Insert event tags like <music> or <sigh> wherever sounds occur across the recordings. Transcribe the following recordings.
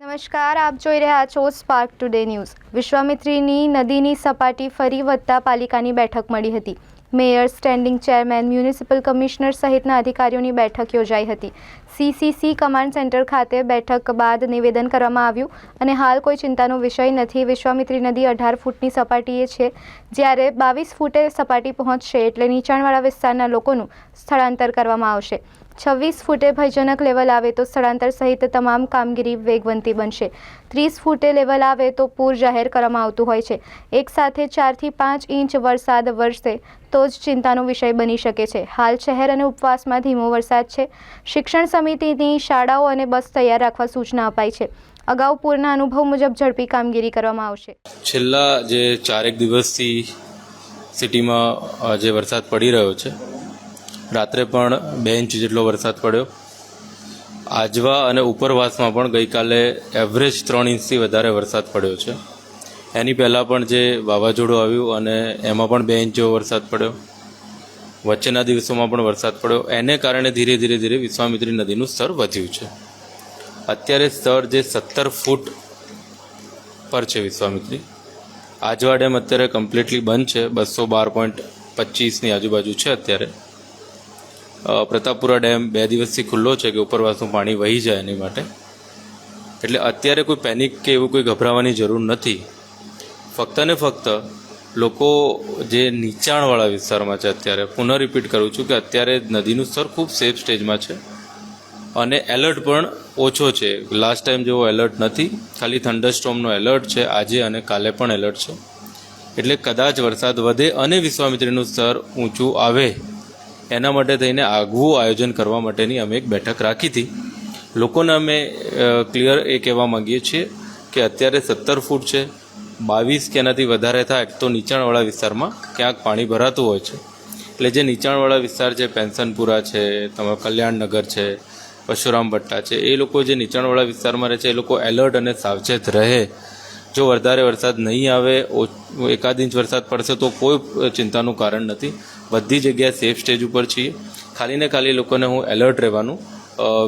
નમસ્કાર, આપ જોઈ રહ્યા છો સ્પાર્ક ટુડે ન્યૂઝ વિશ્વામિત્રીની નદીની સપાટી ફરી વધતા પાલિકાની બેઠક મળી હતી. Mayor, standing chairman, municipal commissioner સહિતના અધિકારીઓની બેઠક યોજાઈ હતી. સીસીસી કમાન્ડ સેન્ટર ખાતે બેઠક બાદ નિવેદન કરવામાં આવ્યું અને હાલ કોઈ ચિંતાનો વિષય નથી. વિશ્વામિત્રી નદી અઢાર ફૂટની સપાટીએ છે. જ્યારે બાવીસ ફૂટે સપાટી પહોંચશે એટલે નીચાણવાળા વિસ્તારના લોકોનું સ્થળાંતર કરવામાં આવશે. છવ્વીસ ફૂટે ભયજનક લેવલ આવે તો સ્થળાંતર સહિત તમામ કામગીરી વેગવંતી બનશે. ત્રીસ ફૂટે લેવલ આવે તો પૂર જાહેર કરવામાં આવતું હોય છે. એક સાથે ચારથી પાંચ ઇંચ વરસાદ વરસે તો જ ચિંતાનો વિષય બની શકે છે. હાલ શહેર અને ઉપવાસમાં ધીમો વરસાદ છે. શિક્ષણ સમિતિની શાળાઓ અને બસ તૈયાર રાખવા સૂચના અપાઈ છે. અગાઉ પૂરના અનુભવ મુજબ ઝડપી કામગીરી કરવામાં આવશે. છેલ્લા જે ચારેક દિવસથી સિટીમાં જે વરસાદ પડી રહ્યો છે, રાત્રે પણ બે ઇંચ જેટલો વરસાદ પડ્યો. આજવા અને ઉપરવાસમાં પણ ગઈકાલે એવરેજ ત્રણ ઇંચથી વધારે વરસાદ પડ્યો છે. એની પહેલાં પણ જે વાવાઝોડું આવ્યું અને એમાં પણ બે ઇંચ જેવો વરસાદ પડ્યો. વચ્ચેના દિવસોમાં પણ વરસાદ પડ્યો. એને કારણે ધીરે ધીરે ધીરે વિશ્વામિત્રી નદીનું સ્તર વધ્યું છે. અત્યારે સ્તર જે સત્તર ફૂટ પર છે વિશ્વામિત્રી. આજવા ડેમ અત્યારે કમ્પ્લીટલી બંધ છે. બસો બાર પોઈન્ટ પચીસની આજુબાજુ છે અત્યારે. પ્રતાપપુરા ડેમ બે દિવસથી ખુલ્લો છે કે ઉપરવાસનું પાણી વહી જાય એની માટે. એટલે અત્યારે કોઈ પેનિક કે એવું કોઈ ગભરાવાની જરૂર નથી. ફક્ત ને ફક્ત લોકો જે નીચાણવાળા વિસ્તારમાં છે અત્યારે પુનઃ રિપીટ કરું છું કે અત્યારે નદીનું સ્તર ખૂબ સેફ સ્ટેજમાં છે. અને એલર્ટ પણ ઓછો છે. લાસ્ટ ટાઈમ જેવો એલર્ટ નથી. ખાલી થંડરસ્ટોમનો એલર્ટ છે. આજે અને કાલે પણ એલર્ટ છે. એટલે કદાચ વરસાદ વધે અને વિશ્વામિત્રીનું સ્તર ઊંચું આવે, એના માટે થઈને આગવું આયોજન કરવા માટેની અમે એક બેઠક રાખી હતી. લોકોને અમે ક્લિયર એ કહેવા માંગીએ છીએ કે અત્યારે સત્તર ફૂટ છે. બાવીસ કે એનાથી વધારે થાય તો નીચાણવાળા વિસ્તારમાં ક્યાંક પાણી ભરાતું હોય છે. એટલે જે નીચાણવાળા વિસ્તાર છે, પેન્શનપુરા છે તમારા કલ્યાણનગર છે, પરશુરામ ભટ્ટા છે, એ લોકો જે નીચાણવાળા વિસ્તારમાં રહે છે, એ લોકો એલર્ટ અને સાવચેત રહે. જો વધારે વરસાદ નહીં આવે એકાદ ઇંચ વરસાદ પડશે તો કોઈ ચિંતાનું કારણ નથી. બધી જગ્યાએ સેફ સ્ટેજ ઉપર છીએ. ખાલી ને ખાલી લોકોને હું એલર્ટ રહેવાનું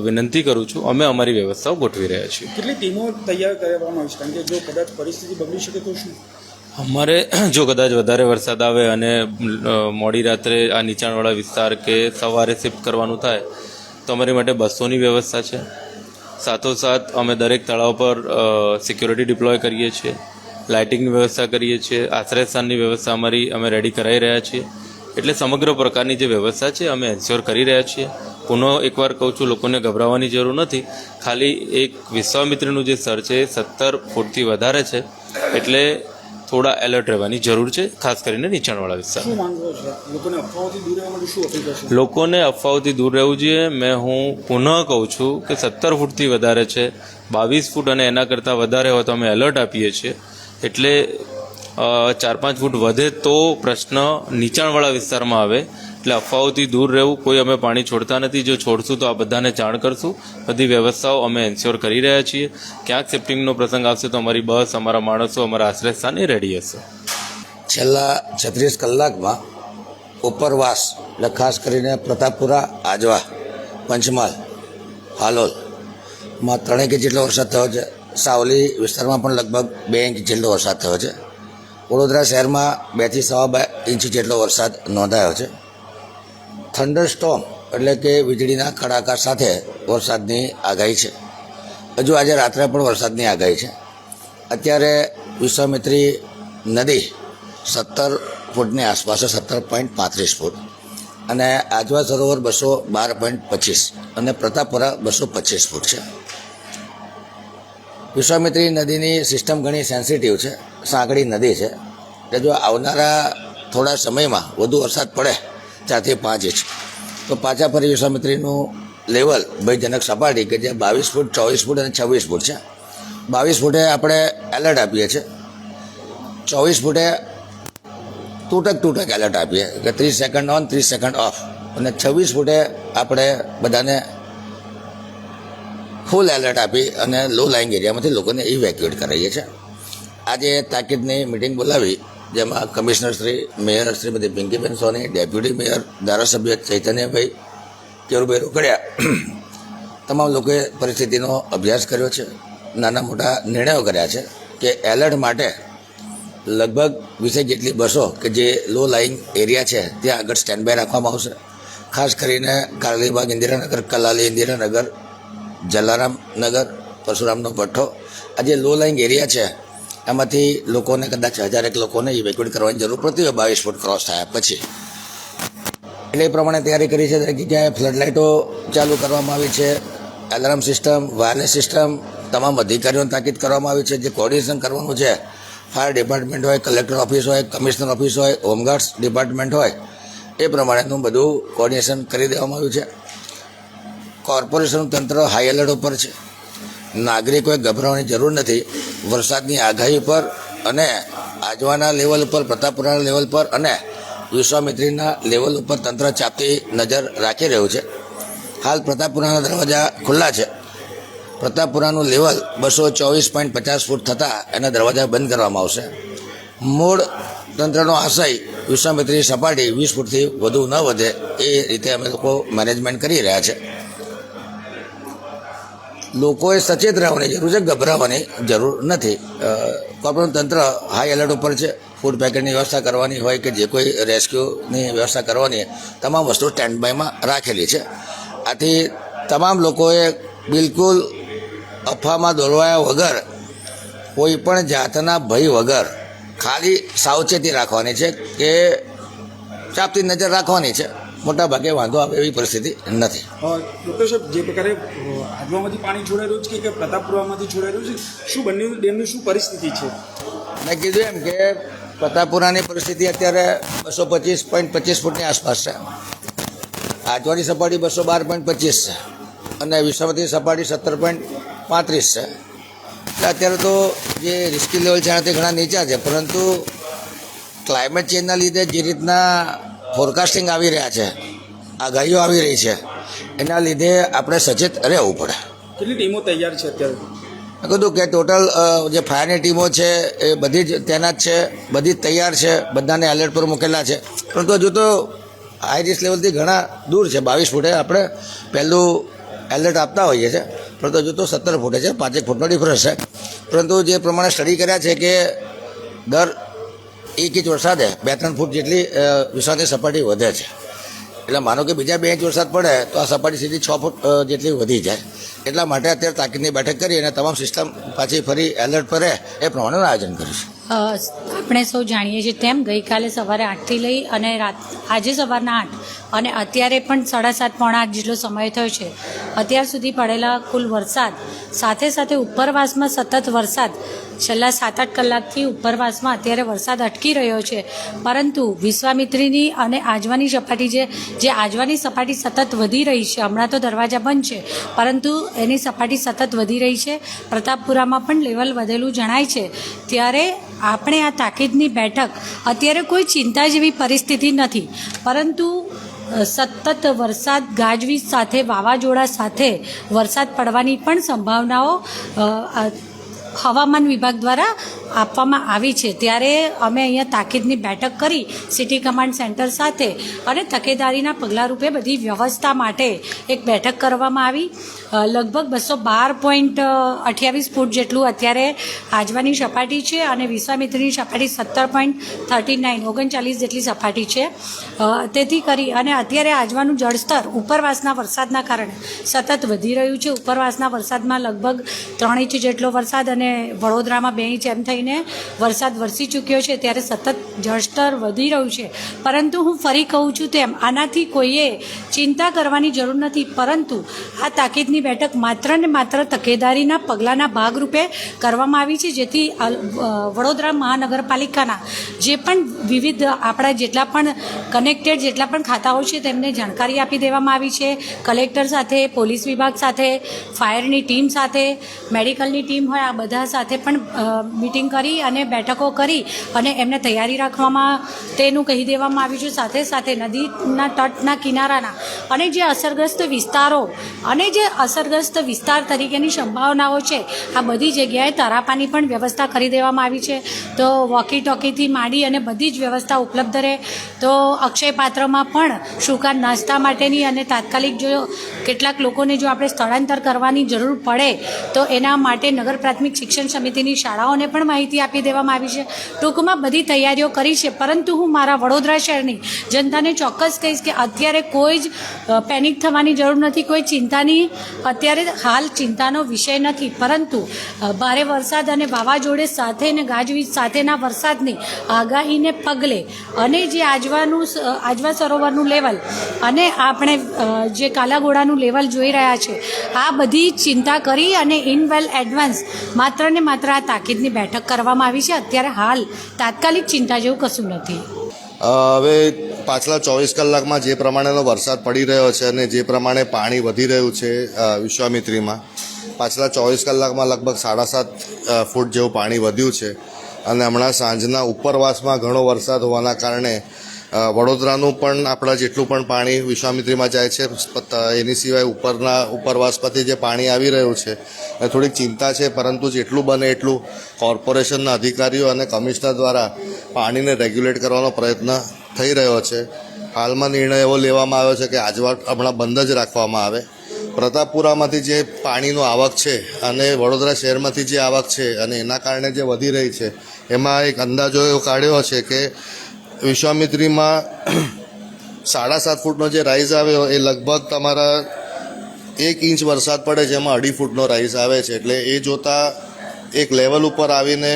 વિનંતી કરું છું અમે અમારી વ્યવસ્થાઓ ગોઠવી રહ્યા છીએ. કેટલી ટીમો તૈયાર કરવામાં આવી છે? કારણ કે જો કદાચ પરિસ્થિતિ બગડી શકે તો શું? અમારે <clears throat> જો કદાચ વધારે વરસાદ આવે અને મોડી રાત્રે આ નીચાણવાળા વિસ્તાર કે સવારે શિફ્ટ કરવાનું થાય તો અમારી માટે બસોની વ્યવસ્થા છે. સાથોસાથ અમે દરેક તળાવ પર સિક્યોરિટી ડિપ્લોય કરીએ છીએ લાઇટિંગની વ્યવસ્થા કરીએ છીએ આશ્રયસ્થાનની વ્યવસ્થા અમારી અમે રેડી કરાવી રહ્યા છીએ. એટલે સમગ્ર પ્રકારની જે વ્યવસ્થા છે અમે એન્શ્યોર કરી રહ્યા છીએ. પુનઃ એકવાર કહું છું લોકોને ગભરાવાની જરૂર નથી. ખાલી એક વિશ્વામિત્રનું જે સર છે એ સત્તર ફૂટથી વધારે છે. એટલે થોડા એલર્ટ રહેવાની જરૂર છે ખાસ કરીને નીચાણવાળા વિસ્તાર લોકોને અફવાઓથી દૂર રહેવું જોઈએ. મેં હું પુનઃ કહું છું કે સત્તર ફૂટથી વધારે છે. બાવીસ ફૂટ અને એના કરતાં વધારે હોય તો અમે એલર્ટ આપીએ છીએ. એટલે ચાર પાંચ ફૂટ વધે તો પ્રશ્ન નીચાણવાળા વિસ્તારમાં આવે. એટલે અફવાઓથી દૂર રહેવું કોઈ અમે પાણી છોડતા નથી. જો છોડશું તો આ બધાને જાણ કરશું. બધી વ્યવસ્થાઓ અમે એન્શ્યોર કરી રહ્યા છીએ. ક્યાંક શિફ્ટિંગનો પ્રસંગ આવશે તો અમારી બસ, અમારા માણસો, અમારા આશ્રયસ્થાન એ રેડી હશે. છેલ્લા છત્રીસ કલાકમાં ઉપરવાસ એટલે ખાસ કરીને પ્રતાપપુરા, આજવા, પંચમહાલ હાલોલમાં ત્રણેક ઇંચ જેટલો વરસાદ થયો છે. સાવલી વિસ્તારમાં પણ લગભગ બે ઇંચ જેટલો વરસાદ થયો છે. વડોદરા શહેરમાં બેથી સવા બે ઇંચ જેટલો વરસાદ નોંધાયો છે. થંડર સ્ટોમ એટલે કે વીજળીના કડાકા સાથે વરસાદની આગાહી છે. હજુ આજે રાત્રે પણ વરસાદની આગાહી છે. અત્યારે વિશ્વામિત્રી નદી સત્તર ફૂટની આસપાસ સત્તર પોઈન્ટ પાંત્રીસ ફૂટ અને આજવા સરોવર બસો બાર પોઈન્ટ પચીસ અને પ્રતાપપુરા બસો પચીસ ફૂટ છે. વિશ્વામિત્રી નદીની સિસ્ટમ ઘણી સેન્સિટિવ છે, સાંકડી નદી છે. કે જો આવનારા થોડા સમયમાં વધુ વરસાદ પડે ચારથી પાંચ ઇંચ. તો પાછા ફરી વિશ્વામિત્રીનું લેવલ ભયજનક સપાટી કે જે બાવીસ ફૂટ, ચોવીસ ફૂટ અને છવ્વીસ ફૂટ છે. બાવીસ ફૂટે આપણે એલર્ટ આપીએ છીએ. ચોવીસ ફૂટે તૂટક તૂટક એલર્ટ આપીએ. કે ત્રીસ સેકન્ડ ઓન, ત્રીસ સેકન્ડ ઓફ. અને છવ્વીસ ફૂટે આપણે બધાને ફૂલ એલર્ટ આપી અને લો લાઇંગ એરિયામાંથી લોકોને ઇવેક્યુએટ કરાવીએ છીએ. આજે તાકીદની મિટિંગ બોલાવી જેમાં commissioner Shri, mayor Shrimati Pinkiben Soni, deputy mayor ધારાસભ્ય ચૈતન્યભાઈ કેરુભાઈ રોકડિયા, તમામ લોકોએ પરિસ્થિતિનો અભ્યાસ કર્યો છે, નાના મોટા નિર્ણયો કર્યા છે કે એલર્ટ માટે લગભગ વીસેક જેટલી બસો કે જે લો લાઇંગ એરિયા છે, ત્યાં આગળ સ્ટેન્ડ બાય રાખવામાં આવશે. ખાસ કરીને કારલીબાગ ઇન્દિરાનગર, કલાલી ઇન્દિરાનગર, જલારામ નગર, પરશુરામનો ભઠ્ઠો. આ જે લો લાઇંગ એરિયા છે એમાંથી લોકોને કદાચ હજારેક લોકોને ઇવેક્યુએટ કરવાની જરૂર પડતી હોય, બાવીસ ફૂટ ક્રોસ થયા પછી. એટલે એ પ્રમાણે તૈયારી કરી છે દરેક જગ્યાએ ફ્લડ લાઇટો ચાલુ કરવામાં આવી છે. એલાર્મ સિસ્ટમ વાયરલેસ સિસ્ટમ તમામ અધિકારીઓને તાકીદ કરવામાં આવી છે. જે કોર્ડિનેશન કરવાનું છે ફાયર ડિપાર્ટમેન્ટ હોય કલેક્ટર ઓફિસ હોય કમિશનર ઓફિસ હોય હોમગાર્ડ્સ ડિપાર્ટમેન્ટ હોય, એ પ્રમાણેનું બધું કોર્ડિનેશન કરી દેવામાં આવ્યું છે. કોર્પોરેશનનું તંત્ર હાઈ એલર્ટ ઉપર છે. નાગરિકોએ ગભરાવાની જરૂર નથી. વરસાદની આગાહી પર અને આજવાના લેવલ ઉપર પ્રતાપપુરાના લેવલ પર અને વિશ્વામિત્રીના લેવલ ઉપર તંત્ર ચાપતી નજર રાખી રહ્યું છે. હાલ પ્રતાપપુરાના દરવાજા ખુલ્લા છે. પ્રતાપપુરાનું લેવલ બસો ચોવીસ પોઈન્ટ પચાસ ફૂટ થતાં એના દરવાજા બંધ કરવામાં આવશે. મૂળ તંત્રનો આશય વિશ્વામિત્રી સપાટી વીસ ફૂટથી વધુ ન વધે એ રીતે અમે લોકો મેનેજમેન્ટ કરી રહ્યા છે. લોકોએ સચેત રહેવાની જરૂર છે ગભરાવાની જરૂર નથી. અ, કોર્પોરેટ તંત્ર હાઈ એલર્ટ ઉપર છે ફૂડ પેકેટની વ્યવસ્થા કરવાની હોય કે જે કોઈ રેસ્ક્યુની વ્યવસ્થા કરવાની તમામ વસ્તુ સ્ટેન્ડ બાયમાં રાખેલી છે. આથી તમામ લોકોએ બિલકુલ અફવામાં દોરવાયા વગર કોઈ પણ જાતના ભય વગર ખાલી સાવચેતી રાખવાની છે કે ચાપતી નજર રાખવાની છે. મોટા ભાગે વાંધો આવે એવી પરિસ્થિતિ નથી. ડૉક્ટર સાહેબ જે પ્રકારે આજવામાંથી પાણી છોડાઈ રહ્યું છે કે પ્રતાપપુરામાંથી છોડાઈ રહ્યું છે? શું બંને ડેમની શું પરિસ્થિતિ છે? મેં કીધું એમ કે પ્રતાપપુરાની પરિસ્થિતિ અત્યારે બસો પચીસ પોઈન્ટ પચીસ ફૂટની આસપાસ છે. આજવાની સપાટી બસો બાર પોઈન્ટ પચીસ છે અને વિશ્વમતી સપાટી સત્તર પોઈન્ટ પાંત્રીસ છે. એટલે અત્યારે તો જે રિસ્કી લેવલ છે એનાથી ઘણા નીચા છે પરંતુ ક્લાઇમેટ ચેન્જના લીધે જે રીતના ફોરકાસ્ટિંગ આવી રહ્યા છે. આગાહીઓ આવી રહી છે. એના લીધે આપણે સચેત રહેવું પડે. કેટલી ટીમો તૈયાર છે અત્યારે? મેં કીધું કે ટોટલ જે ફાયરની ટીમો છે એ બધી જ તૈનાત છે બધી જ તૈયાર છે બધાને એલર્ટ પર મૂકેલા છે. પરંતુ હજુ તો હાઈ રિસ્ક લેવલથી ઘણા દૂર છે. બાવીસ ફૂટે આપણે પહેલું એલર્ટ આપતા હોઈએ છીએ પરંતુ હજુ તો સત્તર ફૂટે છે. પાંચેક ફૂટનો ડિફરન્સ છે. પરંતુ જે પ્રમાણે સ્ટડી કર્યા છે કે દર એક ઇંચ વરસાદે બે ત્રણ ફૂટ જેટલી વિશ્વાસની સપાટી વધે છે. એટલે માનો કે બીજા બે ઇંચ વરસાદ પડે તો આ સપાટી સીધી છ ફૂટ જેટલી વધી જાય. એટલા માટે અત્યારે તાકીદની બેઠક કરી અને તમામ સિસ્ટમ પાછી ફરી એલર્ટ પર રહે એ પ્રમાણેનું આયોજન કર્યું છે આપણે સૌ જાણીએ છીએ તેમ ગઈકાલે સવારે આઠથી લઈ અને રાત, આજે સવારના આઠ અને અત્યારે પણ સાડા સાત પોણા આઠ જેટલો સમય થયો છે. અત્યાર સુધી પડેલા કુલ વરસાદ, સાથે સાથે ઉપરવાસમાં સતત વરસાદ. છેલ્લા સાત આઠ કલાકથી ઉપરવાસમાં અત્યારે વરસાદ અટકી રહ્યો છે. પરંતુ વિશ્વામિત્રીની અને આજવાની સપાટી જે જે આજવાની સપાટી સતત વધી રહી છે, હમણાં તો દરવાજા બંધ છે, પરંતુ એની સપાટી સતત વધી રહી છે. પ્રતાપપુરામાં પણ લેવલ વધેલું જણાય છે. ત્યારે આપણે આ તાકીદની બેઠક, અત્યારે કોઈ ચિંતા જેવી પરિસ્થિતિ નથી. પરંતુ સતત વરસાદ ગાજવીજ સાથે વાવાઝોડા સાથે વરસાદ પડવાની પણ સંભાવનાઓ હવામાન વિભાગ દ્વારા આપવામાં આવી છે. ત્યારે અમે અહીંયા તાકીદની બેઠક કરી સિટી કમાન્ડ સેન્ટર સાથે અને તકેદારીના પગલાં રૂપે બધી વ્યવસ્થા માટે એક બેઠક કરવામાં આવી. લગભગ બસો બાર પોઈન્ટ અઠ્યાવીસ ફૂટ જેટલું અત્યારે આજવાની સપાટી છે અને વિશ્વામિત્રીની સપાટી સત્તર પોઈન્ટ થર્ટી નાઇન, ઓગણચાલીસ જેટલી સપાટી છે. તેથી કરી અને અત્યારે આજવાનું જળસ્તર ઉપરવાસના વરસાદના કારણે સતત વધી રહ્યું છે. ઉપરવાસના વરસાદમાં લગભગ ત્રણ ઇંચ જેટલો વરસાદ અને વડોદરામાં બે ઇંચ એમ થઈને વરસાદ વરસી ચૂક્યો છે, ત્યારે સતત જળસ્તર વધી રહ્યું છે. પરંતુ હું ફરી કહું છું તેમ, આનાથી કોઈએ ચિંતા કરવાની જરૂર નથી. પરંતુ આ તાકીદની બેઠક માત્ર ને માત્ર તકેદારીના પગલાંના ભાગરૂપે કરવામાં આવી છે, જેથી વડોદરા મહાનગરપાલિકાના જે પણ વિવિધ આપણા જેટલા પણ કનેક્ટેડ જેટલા પણ ખાતાઓ છે, તેમને જાણકારી આપી દેવામાં આવી છે. કલેક્ટર સાથે, પોલીસ વિભાગ સાથે, ફાયરની ટીમ સાથે, મેડિકલની ટીમ હોય, આ બધા સાથે પણ મિટિંગ કરી અને બેઠકો કરી અને એમને તૈયારી રાખવામાં તેનું કહી દેવામાં આવ્યું છે. સાથે સાથે નદીના તટના કિનારાના અને જે અસરગ્રસ્ત વિસ્તારો અને જે અસરગ્રસ્ત વિસ્તાર તરીકેની સંભાવનાઓ છે, આ બધી જગ્યાએ તરાપાની પણ વ્યવસ્થા કરી દેવામાં આવી છે. તો વોકી ટોકીથી માંડી અને બધી જ વ્યવસ્થા ઉપલબ્ધ રહે. તો અક્ષય પાત્રમાં પણ સૂકા નાસ્તા માટેની અને તાત્કાલિક જો કેટલાક લોકોને જો આપણે સ્થળાંતર કરવાની જરૂર પડે, તો એના માટે નગર પ્રાથમિક શિક્ષણ સમિતિની શાળાઓને પણ માહિતી આપી દેવામાં આવી છે. ટૂંકમાં બધી તૈયારીઓ કરી છે, પરંતુ હું મારા વડોદરા શહેરની જનતાને ચોક્કસ કહીશ કે અત્યારે કોઈ જ પેનિક થવાની જરૂર નથી, કોઈ ચિંતાની, અત્યારે હાલ ચિંતાનો વિષય નથી. પરંતુ ભારે વરસાદ અને વાવાઝોડે સાથે ને ગાજવીજ સાથેના વરસાદની આગાહીને પગલે અને જે આજવાનું આજવા સરોવરનું લેવલ અને આપણે જે કાલાઘોડાનું લેવલ જોઈ રહ્યા છે, આ બધી ચિંતા કરી અને ઇન વેલ એડવાન્સ માત્ર ને માત્ર આ તાકીદની બેઠક કરવામાં આવી છે. અત્યારે હાલ તાત્કાલિક ચિંતા જેવું કશું નથી. હવે પાછલા ચોવીસ કલાકમાં જે પ્રમાણેનો વરસાદ પડી રહ્યો છે અને જે પ્રમાણે પાણી વધી રહ્યું છે વિશ્વામિત્રીમાં, પાછલા ચોવીસ કલાકમાં લગભગ સાડા સાત ફૂટ જેવું પાણી વધ્યું છે. અને હમણાં સાંજના ઉપરવાસમાં ઘણો વરસાદ હોવાના કારણે વડોદરાનું પણ આપણા જેટલું પણ પાણી વિશ્વામિત્રીમાં જાય છે એની સિવાય ઉપરના, ઉપરવાસમાંથી જે પાણી આવી રહ્યું છે, એ થોડીક ચિંતા છે, પરંતુ જેટલું બને એટલું કોર્પોરેશનના અધિકારીઓ અને કમિશનર દ્વારા પાણીને રેગ્યુલેટ કરવાનો પ્રયત્ન થઈ રહ્યો છે. હાલમાં નિર્ણય એવો લેવામાં આવ્યો છે કે આજવા હમણાં બંધ જ રાખવામાં આવે. પ્રતાપપુરામાંથી જે પાણીનો આવક છે અને વડોદરા શહેરમાંથી જે આવક છે અને એના કારણે જે વધી રહી છે, એમાં એક અંદાજો એવો કાઢ્યો છે કે વિશ્વામિત્રીમાં સાડા સાત ફૂટનો જે રાઈઝ આવ્યો એ લગભગ તમારા એક ઇંચ વરસાદ પડે છે, એમાં અઢી ફૂટનો રાઈઝ આવે છે. એટલે એ જોતાં એક લેવલ ઉપર આવીને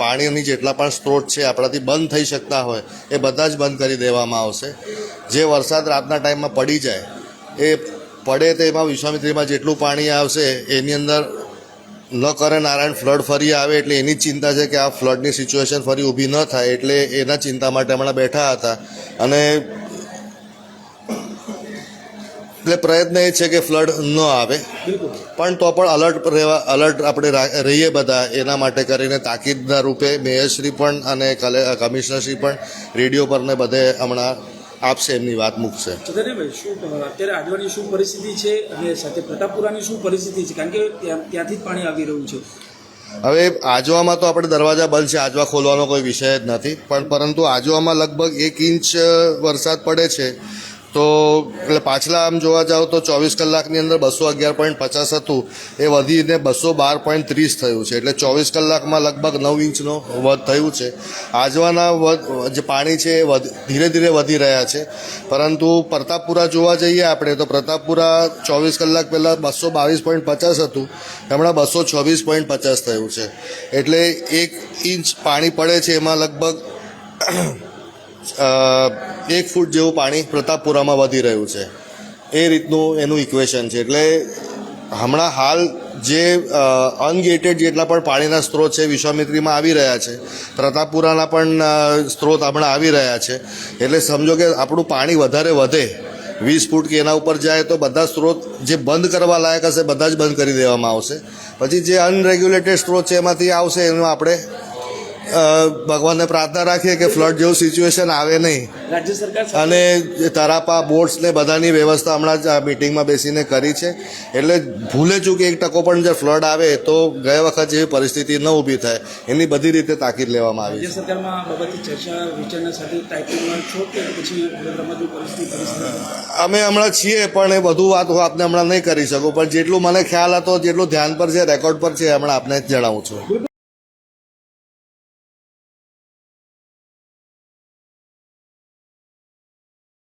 પાણીની જેટલા પણ સ્ત્રોત છે, આપણાથી બંધ થઈ શકતા હોય, એ બધા જ બંધ કરી દેવામાં આવશે. જે વરસાદ રાતના ટાઈમમાં પડી જાય, એ પડે તો એમાં વિશ્વામિત્રીમાં જેટલું પાણી આવશે, એની અંદર ન કરે નારાયણ, ફ્લડ ફરી આવે એટલે એની ચિંતા છે કે આ ફ્લડની સિચ્યુએશન ફરી ઊભી ન થાય એટલે એના ચિંતા માટે હમણાં બેઠા હતા. અને એટલે પ્રયત્ન એ છે કે ફ્લડ ન આવે. પણ તો પણ અલર્ટ રહેવા અલર્ટ આપણે રહીએ બધા એના માટે કરીને તાકીદના રૂપે મેયરશ્રી પણ અને કમિશનરશ્રી પણ રેડિયો પર ને બધે હમણાં આપશે એમની વાત મૂકશે. ચંદ્રભાઈ શું અત્યારે આજવાની શું પરિસ્થિતિ છે અને સાથે પ્રતાપપુરાની શું પરિસ્થિતિ છે? કારણ કે ત્યાંથી જ પાણી આવી રહ્યું છે. હવે આજવામાં તો આપણે દરવાજા બંધ છે આજવા ખોલવાનો કોઈ વિષય જ નથી. પણ પરંતુ આજવામાં લગભગ એક ઇંચ વરસાદ પડે છે. તો એટલે પાછલા આમ જોવા જાવ તો ચોવીસ કલાકની અંદર બસો અગિયાર પોઈન્ટ પચાસ હતું. એ વધીને બસો બાર પોઈન્ટ ત્રીસ થયું છે. એટલે ચોવીસ કલાકમાં લગભગ નવ ઇંચનો વધ થયું છે. આજવાના જે પાણી છે એ ધીરે ધીરે વધી રહ્યા છે. પરંતુ પ્રતાપપુરા જોવા જઈએ આપણે, તો પ્રતાપપુરા ચોવીસ કલાક પહેલાં બસો બાવીસ પોઈન્ટ પચાસ હતું. હમણાં બસો છવ્વીસ પોઈન્ટ પચાસ થયું છે. એટલે એક ઇંચ પાણી પડે છે એમાં લગભગ એક ફૂટ જેવું પાણી પ્રતાપપુરામાં વધી રહ્યું છે. એ રીતનું એનું ઇક્વેશન છે. એટલે હમણાં હાલ જે અનગેટેડ જેટલા પણ પાણીના સ્ત્રોત છે, વિશ્વામિત્રીમાં આવી રહ્યા છે. પ્રતાપપુરાના પણ સ્ત્રોત હમણાં આવી રહ્યા છે. એટલે સમજો કે આપણું પાણી વધારે વધે, વીસ ફૂટ કે એના ઉપર જાય તો બધા સ્ત્રોત જે બંધ કરવા લાયક હશે, બધા જ બંધ કરી દેવામાં આવશે. પછી જે અનરેગ્યુલેટેડ સ્ત્રોત છે, એમાંથી આવશે, એનું આપણે ભગવાનને પ્રાર્થના રાખીએ કે ફ્લડ જેવું સિચ્યુએશન આવે નહીં. રાજ્ય સરકાર અને તરાપા બોટ્સ ને બધાની વ્યવસ્થા હમણાં જ આ મિટિંગમાં બેસીને કરી છે. એટલે ભૂલે ચૂકી એક ટકો પણ જો ફ્લડ આવે તો ગયા વખત જેવી પરિસ્થિતિ ન ઊભી થાય. એની બધી રીતે તાકીદ લેવામાં આવી અમે હમણાં છીએ પણ એ બધું વાત હું આપને હમણાં નહીં કરી શકું. પણ જેટલું મને ખ્યાલ હતો જેટલું ધ્યાન પર છે રેકોર્ડ પર છે હમણાં આપને જણાવું છું.